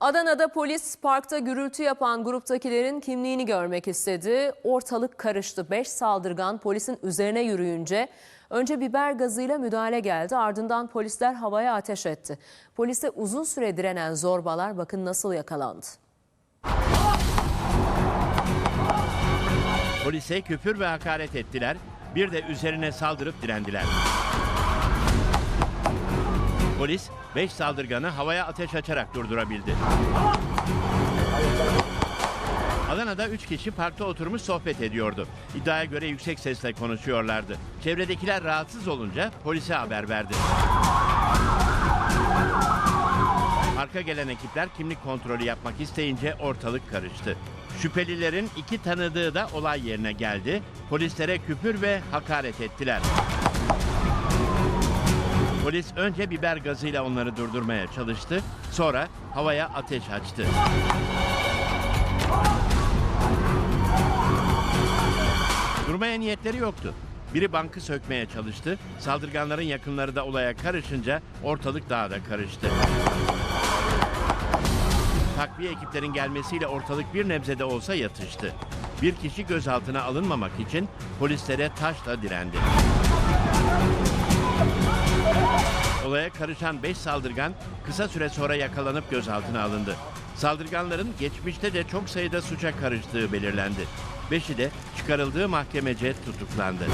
Adana'da polis parkta gürültü yapan gruptakilerin kimliğini görmek istedi. Ortalık karıştı. Beş saldırgan polisin üzerine yürüyünce önce biber gazıyla müdahale geldi. Ardından polisler havaya ateş etti. Polise uzun süre direnen zorbalar bakın nasıl yakalandı. Polise küfür ve hakaret ettiler. Bir de üzerine saldırıp direndiler. Polis 5 saldırganı havaya ateş açarak durdurabildi. Adana'da 3 kişi parkta oturmuş sohbet ediyordu. İddiaya göre yüksek sesle konuşuyorlardı. Çevredekiler rahatsız olunca polise haber verdi. Parka gelen ekipler kimlik kontrolü yapmak isteyince ortalık karıştı. Şüphelilerin iki tanıdığı da olay yerine geldi. Polislere küfür ve hakaret ettiler. Polis önce biber gazıyla onları durdurmaya çalıştı. Sonra havaya ateş açtı. Durmaya niyetleri yoktu. Biri bankı sökmeye çalıştı. Saldırganların yakınları da olaya karışınca ortalık daha da karıştı. Takviye ekiplerin gelmesiyle ortalık bir nebzede olsa yatıştı. Bir kişi gözaltına alınmamak için polislere taşla direndi. Olaya karışan 5 saldırgan kısa süre sonra yakalanıp gözaltına alındı. Saldırganların geçmişte de çok sayıda suça karıştığı belirlendi. Beşi de çıkarıldığı mahkemece tutuklandı.